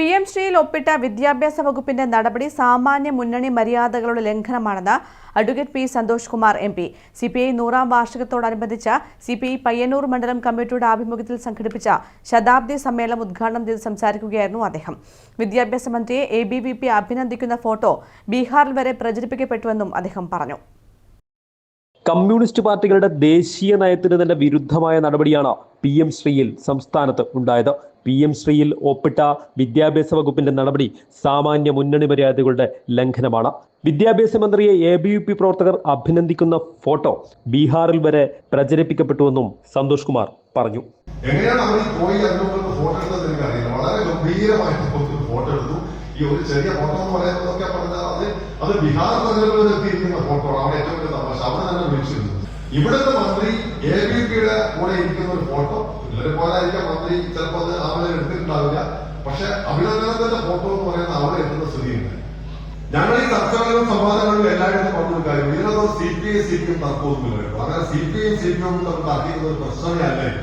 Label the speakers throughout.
Speaker 1: P M ശ്രീയിൽ ഒപ്പിട്ട വിദ്യാഭ്യാസ വകുപ്പിന്റെ നടപടി സാമാന്യ മുന്നണി മര്യാദകളുടെ ലംഘനമാണെന്ന് advocate P Santhosh Kumar M P. C P I നൂറാം വാർഷികത്തോടനുബന്ധിച്ച് സി പി ഐ പയ്യന്നൂർ മണ്ഡലം കമ്മിറ്റിയുടെ ആഭിമുഖ്യത്തിൽ സംഘടിപ്പിച്ച ശതാബ്ദി സമ്മേളനം ഉദ്ഘാടനം ചെയ്ത് സംസാരിക്കുകയായിരുന്നു അദ്ദേഹം. വിദ്യാഭ്യാസ മന്ത്രിയെ എ ബി വി പി അഭിനന്ദിക്കുന്ന ഫോട്ടോ ബീഹാറിൽ വരെ പ്രചരിപ്പിക്കപ്പെട്ടുവെന്നും അദ്ദേഹം പറഞ്ഞു.
Speaker 2: കമ്മ്യൂണിസ്റ്റ് പാർട്ടികളുടെ ദേശീയ നയത്തിന് തന്നെ വിരുദ്ധമായ നടപടിയാണ് പി എം ശ്രീയിൽ സംസ്ഥാനത്ത് ഉണ്ടായത്. പി എം ശ്രീയിൽ ഒപ്പിട്ട വിദ്യാഭ്യാസ വകുപ്പിന്റെ നടപടി സാമാന്യ മുന്നണി മര്യാദകളുടെ ലംഘനമാണ്. വിദ്യാഭ്യാസ മന്ത്രിയെ എ ബി യു പി പ്രവർത്തകർ അഭിനന്ദിക്കുന്ന ഫോട്ടോ ബീഹാറിൽ വരെ പ്രചരിപ്പിക്കപ്പെട്ടുവെന്നും സന്തോഷ് കുമാർ പറഞ്ഞു.
Speaker 3: എങ്ങനെയാണ് അവർ പോയി അതിനുള്ള ഫോട്ടോ എടുത്തത് എനിക്ക് അറിയില്ല വളരെ ഗംഭീരമായിട്ട് ഫോട്ടോ എടുത്തു. ഈ ഒരു ചെറിയ ഫോട്ടോ എന്ന് പറയുന്നതൊക്കെ പറഞ്ഞാൽ അത് അത് ബീഹാർ തെരഞ്ഞെടുപ്പിൽ എത്തിയിരിക്കുന്ന ഫോട്ടോ അവിടെ ഏറ്റവും വലിയ തമാശ. അവിടെ തന്നെ വിളിച്ചിരുന്നു. ഇവിടുത്തെ മന്ത്രി എ ബി പിയുടെ കൂടെ ഇരിക്കുന്ന ഒരു ഫോട്ടോ ഇവരെ പോലായിരിക്കാം മന്ത്രി ചിലപ്പോൾ അത് അവിടെ എടുത്തിട്ടുണ്ടാവില്ല. പക്ഷെ അഭിനന്ദനത്തിന്റെ ഫോട്ടോ എന്ന് പറയുന്ന അവിടെ എത്തുന്ന സ്ഥിതിയുണ്ട്. ഞങ്ങൾ ഈ ചർച്ചകളിലും സംവാദങ്ങളിലും എല്ലായിടത്തും പറഞ്ഞൊരു കാര്യം ഇതിനകത്ത് C P I C P M തർക്കമൊന്നുമില്ല. അങ്ങനെ C P I C P M തർക്കിക്കുന്ന ഒരു പ്രശ്നമേ അല്ല ഇത്.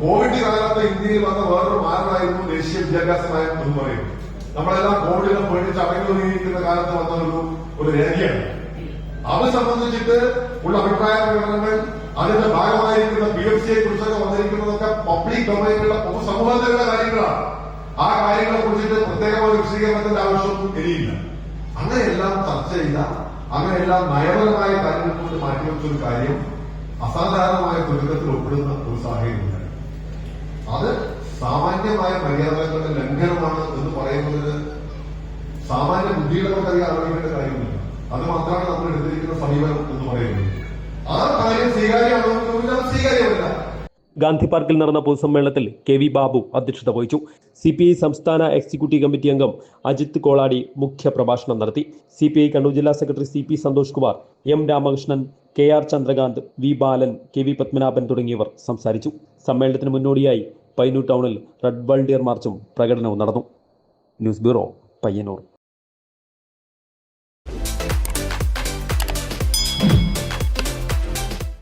Speaker 3: കോവിഡ് കാലത്ത് ഇന്ത്യയിൽ വന്ന വേറൊരു മാറായിരുന്നു ദേശീയ വിദ്യാഭ്യാസ നയം എന്ന് പറയുന്നത്. നമ്മളെല്ലാം കോവിഡിനെ പേടിച്ച് അടങ്ങിയിരിക്കുന്ന കാലത്ത് വന്ന ഒരു ഒരു രേഖയാണ്. അത് സംബന്ധിച്ചിട്ട് ഉള്ള അഭിപ്രായ പ്രകടനങ്ങൾ അതിന്റെ ഭാഗമായിരിക്കുന്ന പി എഫ് സിയെ കുറിച്ചൊക്കെ വന്നിരിക്കുന്നതൊക്കെ പബ്ലിക് ഡൊമൈനിലുള്ള പൊതുസമൂഹത്തിലുള്ള കാര്യങ്ങളാണ്. ആ കാര്യങ്ങളെ കുറിച്ചിട്ട് പ്രത്യേകമായ വിശദീകരണത്തിന്റെ ആവശ്യമൊന്നും ഇനിയില്ല അങ്ങനെയെല്ലാം ചർച്ച ചെയ്ത അങ്ങനെയെല്ലാം നയപരമായ കാര്യങ്ങൾ കൊണ്ട് മാറ്റിവെച്ച ഒരു കാര്യം അസാധാരണമായ ദുരിതത്തിൽ ഒപ്പിടുന്ന ഒരു സാഹചര്യമുണ്ട്. അത് സാമാന്യമായ മര്യാദകളുടെ ലംഘനമാണ് എന്ന് പറയുന്നത് സാമാന്യ ബുദ്ധിയുടെ നമുക്കറിയാൻ ആലോചിക്കേണ്ട കാര്യമില്ല അത് മാത്രമാണ് നമ്മൾ എടുത്തിരിക്കുന്ന സമീപനം എന്ന് പറയുന്നത്. ആ കാര്യം സ്വീകാര്യമാണോ എന്ന് ചോദിച്ചാൽ അത് സ്വീകാര്യമല്ല
Speaker 2: ഗാന്ധി പാർക്കിൽ നടന്ന പൊതുസമ്മേളനത്തിൽ കെ വി ബാബു അധ്യക്ഷത വഹിച്ചു. സി പി ഐ സംസ്ഥാന എക്സിക്യൂട്ടീവ് കമ്മിറ്റി അംഗം അജിത് കോളാടി മുഖ്യ പ്രഭാഷണം നടത്തി. സി പി ഐ കണ്ണൂർ ജില്ലാ secretary C P Santhosh Kumar M Ramakrishnan K R Chandrakanth V Balan K V Padmanabhan തുടങ്ങിയവർ സംസാരിച്ചു. സമ്മേളനത്തിന് മുന്നോടിയായി പയ്യന്നൂർ ടൗണിൽ റെഡ് വൾഡിയർ മാർച്ചും പ്രകടനവും നടന്നു. News bureau Payyanur.